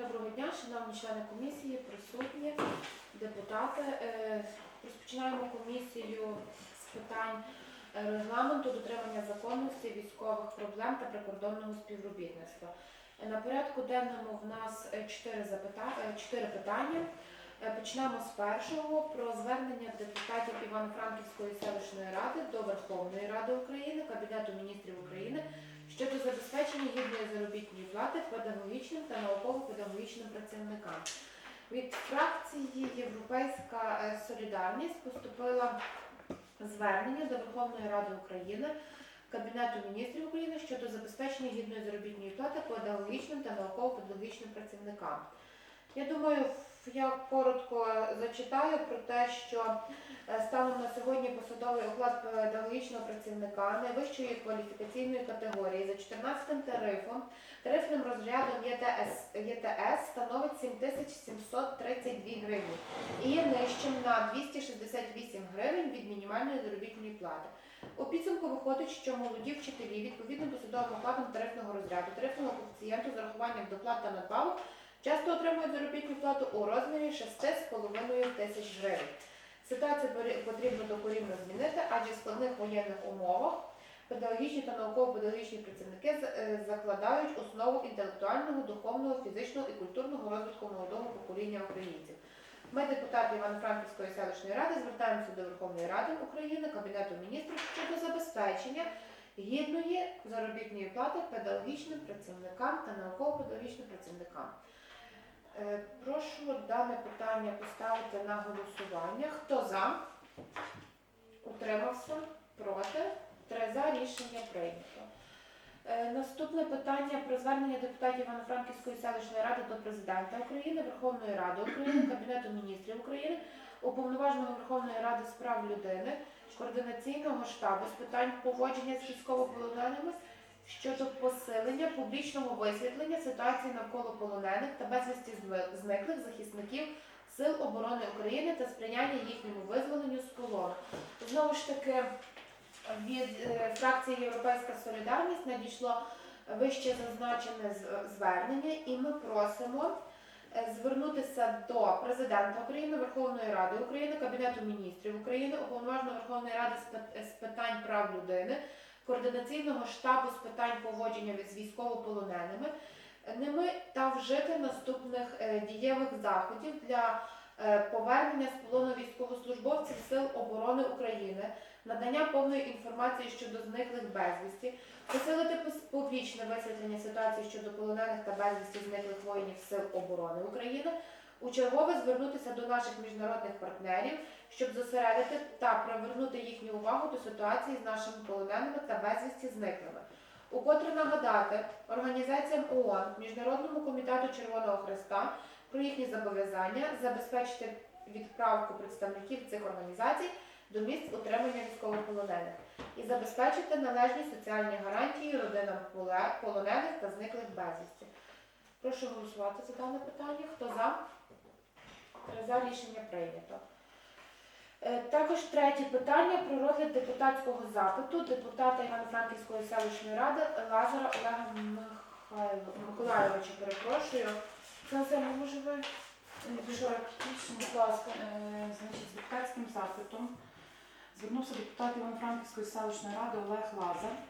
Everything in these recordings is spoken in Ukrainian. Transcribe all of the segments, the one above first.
Доброго дня, шановні члени комісії, присутні, депутати. Е, Розпочинаємо комісію з питань е, регламенту, дотримання законності, військових проблем та прикордонного співробітництва. Е, На порядку денному в нас чотири, питання. Почнемо з першого про звернення депутатів Івано-Франківської селищної ради до Верховної Ради України, Кабінету міністрів України щодо забезпечення гідної заробітної плати педагогічним та науково-педагогічним працівникам. Від фракції Європейська е, Солідарність поступило звернення до Верховної Ради України, Кабінету міністрів України щодо забезпечення гідної заробітної плати педагогічним та науково-педагогічним працівникам. Я думаю, я коротко зачитаю про те, що е, станом на сьогодні посадовий оклад педагогічного працівника найвищої кваліфікаційної категорії за 14 тарифом, тарифним розрядом ЄТС, ЄТС становить 7732 гривні і є нижчим на 268 гривень від мінімальної заробітної плати. У підсумку виходить, що молоді вчителі відповідно до судовим окладом тарифного розряду, тарифного коефіцієнту урахуванням доплат та надбавок часто отримують заробітну плату у розмірі 6,5 тисяч гривень. Ситуацію потрібно докорінно змінити, адже в складних воєнних умовах педагогічні та науково-педагогічні працівники е, закладають основу інтелектуального, духовного, фізичного і культурного розвитку молодого покоління українців. Ми, депутати Івано-Франківської селищної ради, звертаємося до Верховної Ради України, Кабінету міністрів щодо забезпечення гідної заробітної плати педагогічним працівникам та науково-педагогічним працівникам. Е, Прошу дане питання поставити на голосування. Хто за? Утримався? Проти? Три за рішення прийнято. Е, Наступне питання про звернення депутатів Івано-Франківської селищної ради до президента України, Верховної Ради України, Кабінету міністрів України, уповноваженого Верховної Ради з прав людини, координаційного штабу з питань поводження з військовополоненими щодо посилення публічного висвітлення ситуації навколо полонених та безвісті зниклих захисників Сил оборони України та сприяння їхньому визволенню з полону. Знову ж таки, від е, фракції Європейська Солідарність надійшло вище зазначене звернення, і ми просимо е, звернутися до президента України, Верховної Ради України, Кабінету міністрів України, уповноваженого Верховної Ради з пит- з питань прав людини, координаційного штабу з питань поводження з військовополоненими, е, ними та вжити наступних е, дієвих заходів для е, повернення з полону військовослужбовців Сил оборони України, надання повної інформації щодо зниклих безвісті, посилити пос- публічне висвітлення ситуації щодо полонених та безвісті зниклих воїнів Сил оборони України, у чергове звернутися до наших міжнародних партнерів, щоб зосередити та привернути їхню увагу до ситуації з нашими полоненими та безвісті зниклими. Укотре нагадати організаціям ООН, Міжнародному комітету Червоного Христа про їхні зобов'язання забезпечити відправку представників цих організацій до місць утримання військовополонених і забезпечити належні соціальні гарантії родинам полонених та зниклих безвісті. Прошу голосувати за дане питання. Хто за? За рішення прийнято. Е, Також третє питання про розгляд депутатського запиту депутата Івано-Франківської селищної ради Лазара Олега Михайло... Миколайовича. Перепрошую. Це може ви? Якщо, будь ласка. Е, Значить, з депутатським запитом звернувся депутат Івано-Франківської селищної ради Олег Лазар е,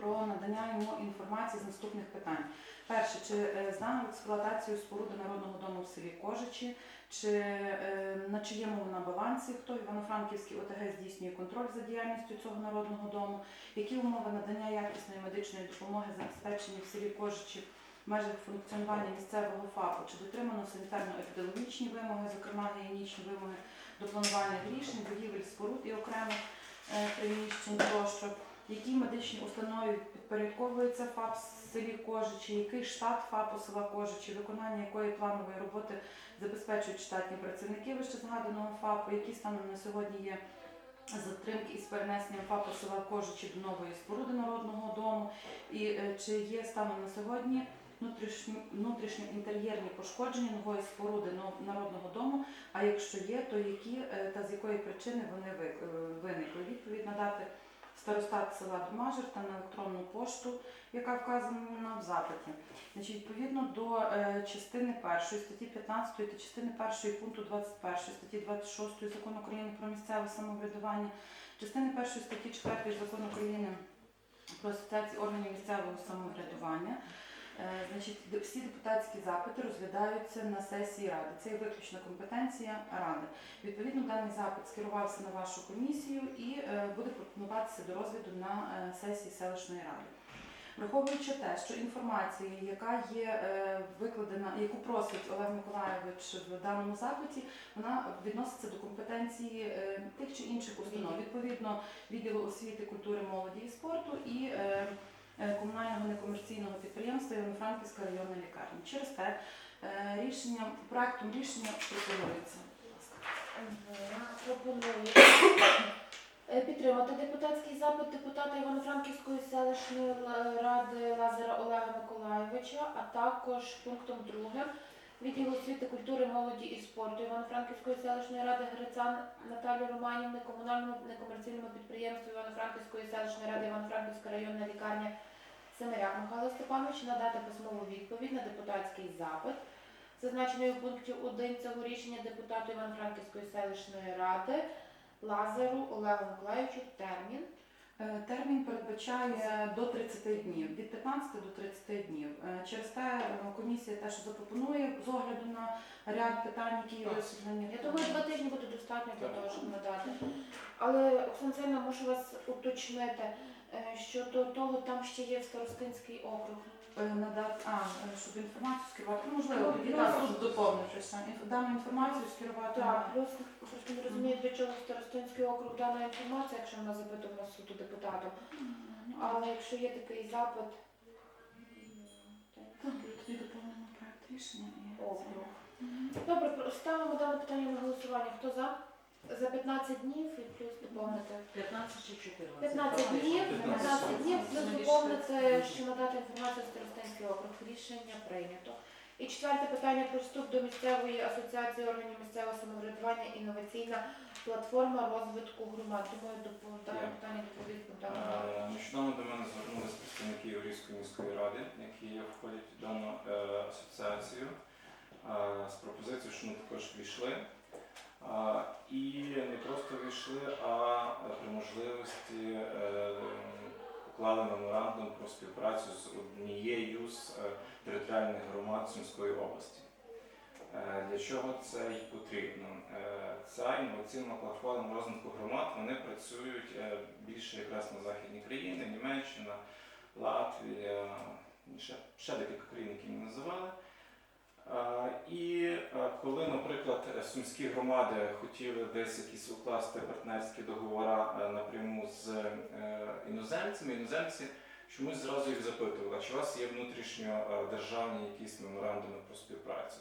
про надання йому інформації з наступних питань. Перше, чи е, в експлуатацію споруди народного дому в селі Кожичі, чи е, на чиєму вона балансі, хто в Івано-Франківській ОТГ здійснює контроль за діяльністю цього народного дому, які умови надання якісної медичної допомоги забезпечені в селі Кожичі в межах функціонування місцевого ФАПу, чи дотримано санітарно-епідеміологічні вимоги, зокрема гігієнічні вимоги до планувальних рішень, будівель споруд і окремих е, приміщень тощо, які медичні установи підпорядковується ФАП в селі Кожичі, який штат ФАПу села Кожичі, виконання якої планової роботи забезпечують штатні працівники вище згаданого ФАПу, які станом на сьогодні є затримки із перенесенням ФАПу села Кожичі до нової споруди народного дому, і е, чи є станом на сьогодні внутрішні, внутрішньоінтер'єрні пошкодження нової споруди народного дому, а якщо є, то які е, та з якої причини вони е, виникли. Відповідь надати старостат села та на електронну пошту, яка вказана в запиті. Значить, відповідно до е, частини 1 статті 15 та частини 1 пункту 21 статті 26 Закону України про місцеве самоврядування, частини 1 статті 4 Закону України про асоціації органів місцевого самоврядування. Е, Значить, всі депутатські запити розглядаються на сесії ради. Це є виключна компетенція ради. Відповідно, даний запит скерувався на вашу комісію і е, буде пропонуватися до розгляду на е, сесії селищної ради. Враховуючи те, що інформація, яка є викладена, яку просить Олег Миколайович в даному запиті, вона відноситься до компетенції тих чи інших установ. Відповідно, відділу освіти, культури, молоді і спорту і комунального некомерційного підприємства Івано-Франківська районна лікарня. Через те е, рішення проектом рішення пропонується. Ласка. Пропоную е, підтримати депутатський запит депутата Івано-Франківської селищної ради Лазара Олега Миколайовича, а також пунктом другим відділу освіти, культури, молоді і спорту Івано-Франківської селищної ради Грицан Наталії Романівни, комунальному некомерційному підприємству Івано-Франківської селищної ради Івано-Франківська районна лікарня Семиряк Михайло Степанович надати письмову відповідь на депутатський запит зазначений у пункті 1 цього рішення депутату Івано-Франківської селищної ради Лазару Олегу Миколаївичу термін. Е, Термін передбачає до 30 днів, від 15 до 30 днів. Е, Через те е, комісія теж запропонує з огляду на ряд питань, які є висвітлені. Я думаю, два тижні буде достатньо для того, щоб надати. Але Оксана можу вас уточнити, щодо того, там ще є Старостинський округ. Е, Надати, а, е, щоб інформацію скерувати. Ну, можливо, Ну, тоді ну, нас тут доповнившися. Інф- Дану інформацію скерувати. Так, плюс просто не розумію, для чого Старостинський округ дана інформація, якщо вона запитувана суду депутатом. Але якщо є такий запит, Так, Тоді доповнимо проект рішення і Округ. Добре, ставимо дане питання на голосування. Хто за? За 15 днів і плюс доповнити. 15 чи 14? 15 днів, 15 15 днів плюс доповнити, що надати інформацію з Старостинський округ. Рішення прийнято. І четверте питання про вступ до місцевої асоціації органів місцевого самоврядування інноваційна платформа розвитку громад. Думаю, доп- дане питання доповість Богдан. Е, Нещодавно до мене звернулися представники Єврейської міської ради, які входять в дану е, асоціацію, е, з пропозицією, що вони також війшли. Е, І не просто війшли, а е, при можливості е, уклали меморандум про співпрацю з однією з е, територіальних громад Сумської області. Е, Для чого це й потрібно? Е, Ця інноваційна платформа розвитку громад вони працюють е, більше якраз на західні країни, Німеччина, Латвія, ще, ще декілька країн, які називали. Коли, наприклад, е, сумські громади хотіли десь якісь укласти партнерські договори е, напряму з е, іноземцями, іноземці чомусь зразу їх запитували, чи у вас є внутрішньо е, державні якісь меморандуми про співпрацю,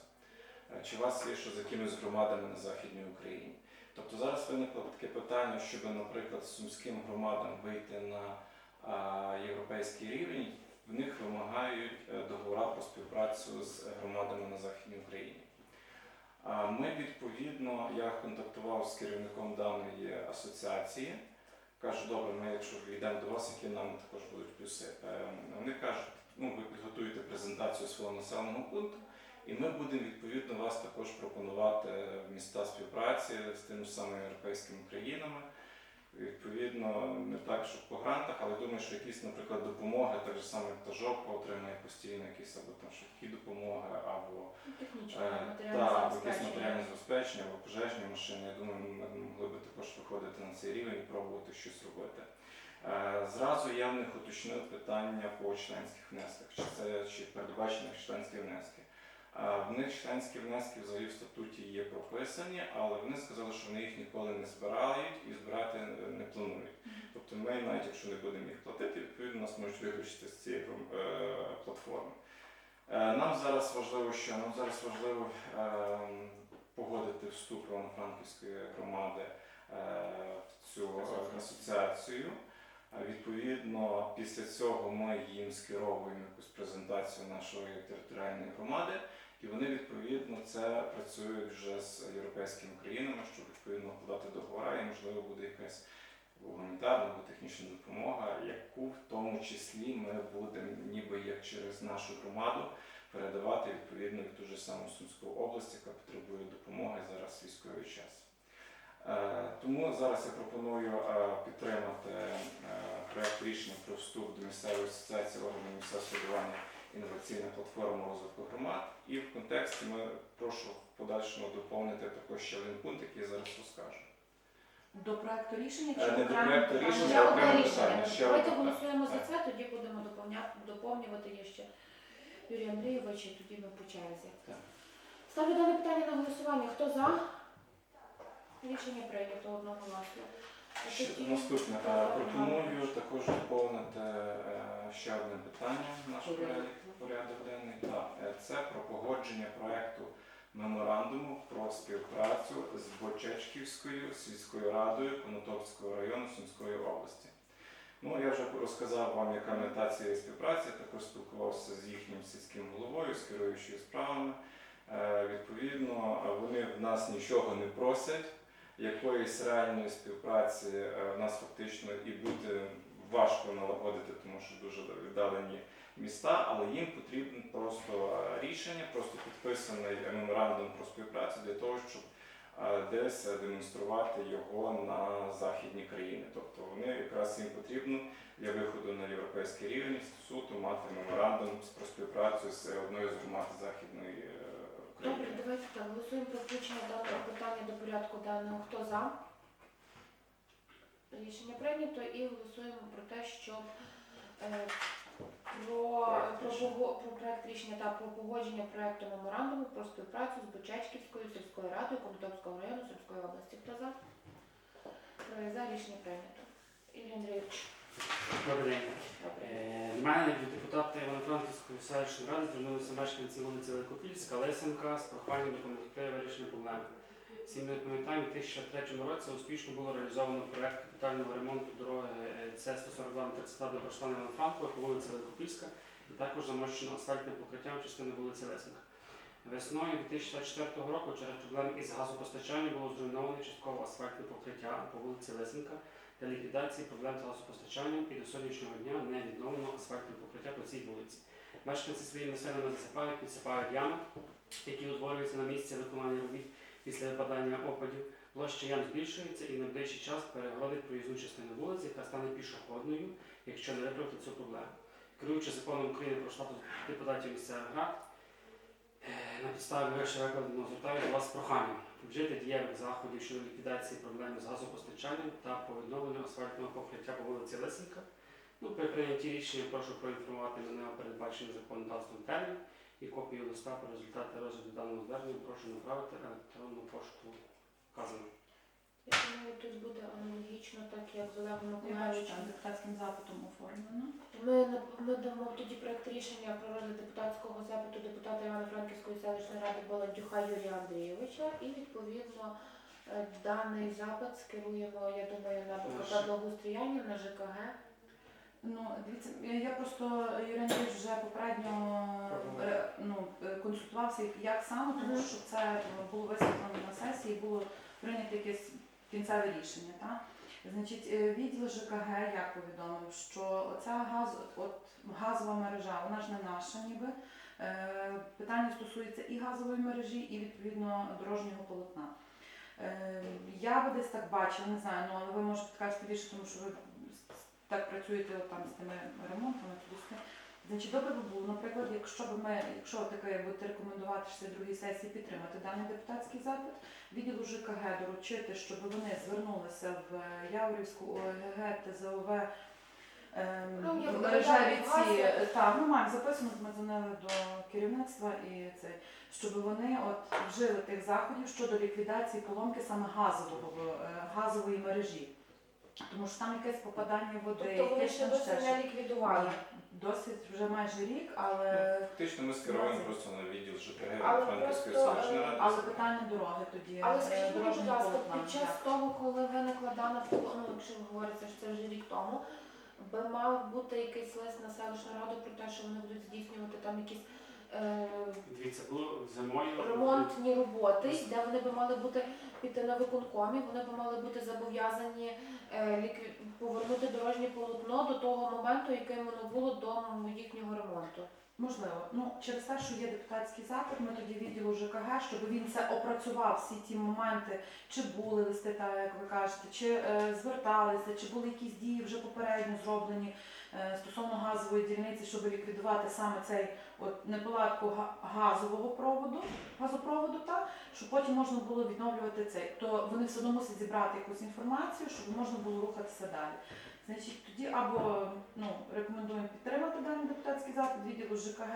чи у вас є що з якимись громадами на Західній Україні. Тобто зараз виникло таке питання, щоб, наприклад, сумським громадам вийти на європейський рівень, в них вимагають договори про співпрацю з громадами на Західній Україні. Ми відповідно, я контактував з керівником даної асоціації. Кажу, добре, ми якщо йдемо до вас, які нам також будуть плюси. Е, Вони кажуть, ну ви підготуєте презентацію свого населеного пункту, і ми будемо відповідно вас також пропонувати міста співпраці з тими самими європейськими країнами. Відповідно, не так, щоб по грантах, але думаю, що якісь, наприклад, допомоги, так же саме як та жопа отримає постійно якісь або там швидкі допомоги, або Е, забезпечення. матеріальне забезпечення, або пожежні машини. Я думаю, ми могли би також виходити на цей рівень і пробувати щось робити. Е, Зразу я в них уточнив питання по членських внесках, чи це чи передбачені членські внески. В них членські внески взагалі в статуті є прописані, але вони сказали, що вони їх ніколи не збирають і збирати е, не планують. Тобто ми, навіть якщо не будемо їх платити, відповідно нас можуть виключити з цієї е, платформи. Е, Нам зараз важливо, що нам зараз важливо погодити вступ Івано-Франківської громади в цю асоціацію. Відповідно, після цього ми їм скеровуємо якусь презентацію нашої територіальної громади, і вони відповідно це працюють вже з європейськими країнами, щоб відповідно подати договори, і можливо буде якась гуманітарна або технічна допомога, яку в тому числі ми будемо ніби як через нашу громаду передавати відповідно в ту ж саму Сумську область, яка потребує допомоги зараз військовий час. Е, Тому зараз я пропоную е, підтримати е, проект рішення про вступ до місцевої асоціації органів місцевого самоврядування інноваційна платформа розвитку громад. І в контексті ми прошу в подальшому доповнити також ще один пункт, який я зараз розкажу. До проекту рішення Е, чи не до окремо проекту рішення, Ще одне рішення. питання, ще Давайте одне, голосуємо за це, тоді будемо доповня- доповнювати є ще Юрій Андрійович, і тоді ми по черзі. Так. Ставлю дане питання на голосування. Хто за? Рішення прийнято одноголосно. А Ще Наступне Е, пропоную також доповнити е, ще одне питання в наш Порядок. Порядок, денний. Так, е, це про погодження проекту меморандуму про співпрацю з Бочечківською сільською радою Конотопського району Сумської області. Ну, я вже розказав вам, яка мета цієї співпраці. Також спілкувався з їхнім сільським головою, з керуючою справами. Е, Відповідно, вони в нас нічого не просять якоїсь реальної співпраці е, в нас фактично і буде важко налагодити, тому що дуже віддалені міста, але їм потрібно просто е, рішення, просто підписаний меморандум про співпрацю для того, щоб е, десь е, демонструвати його на західні країни. Тобто вони якраз їм потрібно для виходу на європейський рівень суто мати меморандум про співпрацю з одною з громад західної е, Добре, України. давайте так. Голосуємо про включення даного питання до порядку денного. Хто за? Рішення прийнято і голосуємо про те, щоб е, про, про, пого- про проект рішення та про погодження проекту меморандуму про співпрацю з Бучачківською сільською радою Конотопського району Сумської області. Хто за? Троє за рішення прийнято. Ігор Андрійович, Добрий день. добре. Е, До мене як до депутата Івано-Франківської селищної ради звернулися мешканці вулиці Великопільська, Лисенка з проханням допомогти вирішення проблеми. Всі ми пам'ятаємо, у 2003 році успішно було реалізовано проект капітального ремонту дороги е, С-142-32 до Баштана Івано-Франкова по вулиці Великопільська і також замощено асфальтним покриттям частини вулиці Лисенка. Весною 2024 року через проблеми із газопостачанням було зруйноване частково асфальтне покриття по вулиці Лисенка для ліквідації проблем з газопостачанням і до сьогоднішнього дня не відновлено асфальтне покриття по цій вулиці. Мешканці своїми силами засипають, підсипають ями, які утворюються на місці виконання робіт після випадання опадів. Площа ям збільшується і на найближчий час перегородить проїзну частину вулиці, яка стане пішохідною, якщо не виправити цю проблему. Керуючи законом України про статус депутатів місцевих рад, е, на підставі вище викладеного звертаю до вас з проханням вжити дієвих заходів щодо ліквідації проблеми з газопостачанням та по відновленню асфальтного покриття по вулиці Лисенка. Ну, при прийнятті рішення прошу проінформувати мене о передбаченні законодавством термін і копію листа про результати розгляду даного звернення прошу направити електронну пошту вказану. Я думаю, тут буде аналогічно, так як з Олегом Я бачу, Миколаївичем. там депутатським запитом оформлено. Ми, на- ми дамо тоді проект рішення про розгляд депутатського запиту депутата Івано-Франківської селищної ради Баландюха Юрія Андрійовича і відповідно е, даний запит скеруємо, я думаю, на Ще. благоустріяння, на ЖКГ. Ну, дивіться, я просто Юрій Андрійович вже попередньо е, ну, е, консультувався, як саме, тому що це було висвітлено на сесії, було прийнято якесь кінцеве рішення. Так? Значить, е, відділ ЖКГ як повідомив, що ця газ, от, газова мережа, вона ж не наша ніби. Е, Питання стосується і газової мережі, і відповідно дорожнього полотна. Е, Я би десь так бачила, не знаю, ну але ви можете підказати більше, тому що ви так працюєте там з тими ремонтами, туди сюди. Значить, добре би було, наприклад, якщо б ми, якщо таке будете рекомендувати ще другій сесії підтримати даний депутатський запит, відділу ЖКГ доручити, щоб вони звернулися в Яворівську ОГГ, ТЗОВ, ем, Ну, мережеві ці, так, ми маємо записано, ми дзвонили до керівництва і це, щоб вони от вжили тих заходів щодо ліквідації поломки саме газового, е, газової мережі. Тому що там якесь попадання води, Тобто вони ще досі не ліквідували. Досвід вже майже рік, але, Фактично ми скеруємо просто на відділ ЖКГ Але Франківської просто, селищної е, ради. але питання дороги тоді. Але е, скажіть мені, будь дорожнього ласка, полотна, під час того, коли виникла дана ну, якщо ви говорите, що це вже рік тому, би мав бути якийсь лист на селищну раду про те, що вони будуть здійснювати там якісь е, Дивіться, було зимою. ремонтні роботи, де вони би мали бути піти на виконкомі, вони би мали бути зобов'язані е, лікві- повернути дорожнє полотно до того моменту, яким воно було до їхнього ремонту. Можливо. Ну, через те, що є депутатський запит, ми тоді відділу ЖКГ, щоб він це опрацював, всі ті моменти, чи були листи, так як ви кажете, чи е, зверталися, чи були якісь дії вже попередньо зроблені стосовно газової дільниці, щоб ліквідувати саме цей от неполадку га- газового проводу, газопроводу, так, щоб потім можна було відновлювати цей. То вони все одно мусять зібрати якусь інформацію, щоб можна було рухатися далі. Значить, тоді або ну, рекомендуємо підтримати даний депутатський запит, відділу ЖКГ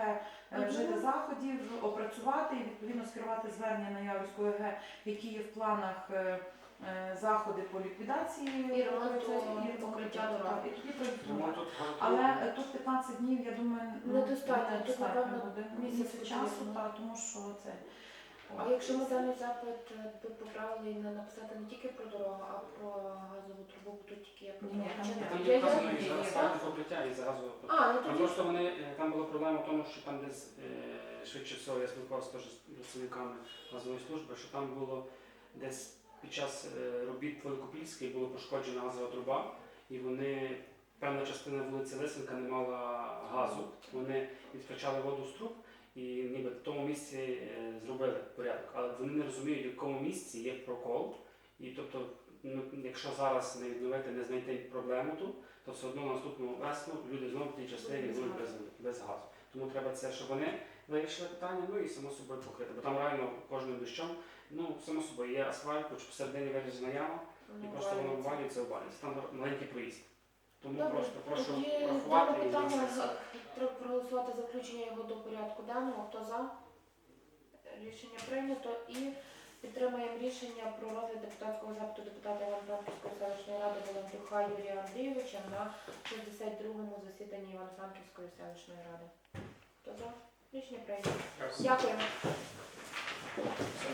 е, вжити заходів, опрацювати і відповідно скерувати звернення на Яворську ОГ, які є в планах е, е, заходи по ліквідації І ремонту це, і покриття так, дорог. І тоді Тому Але е, тут 15 днів, я думаю, ну, Недостатньо. Тут, напевно, буде місяць місяць часу, потрібно. тому що це. А якщо ми даний запит е, би поправили не написати не тільки про дорогу, а про газову трубу, бо тут тільки є про Ні, там Чи- Там є я- вказано і є, за є, асфальтне покриття, і за газове покриття. А, ну Там тоді просто вони е, там була проблема в тому, що там десь е, швидше всього я спілкувався теж з працівниками газової служби, що там було десь під час е, робіт Великопільській було пошкоджена газова труба, і вони певна частина вулиці Лисенка не мала газу. Вони відкачали воду з труб і ніби в тому місці е, зробили порядок, але вони не розуміють, в якому місці є прокол. І тобто, ну, якщо зараз не відновити, не знайти проблему тут, то все одно наступну весну люди знову в тій частині будуть без, без газу. Тому треба це, щоб вони вирішили питання, ну і само собою покрити. Бо там реально кожним дощом, ну само собою є асфальт, хоч посередині вирізана яма, і ну, просто воно валюється. обвалюється, обвалюється. Там маленький проїзд. Тому Добре, просто прошу Тоді врахувати і питання внести. за- треба проголосувати за включення його до порядку денного. Хто за? Рішення прийнято і підтримуємо рішення про розгляд депутатського запиту депутата Івано-Франківської селищної ради Володюха Юрія Андрійовича на 62-му засіданні Івано-Франківської селищної ради. Хто за? Рішення прийнято. Дякуємо.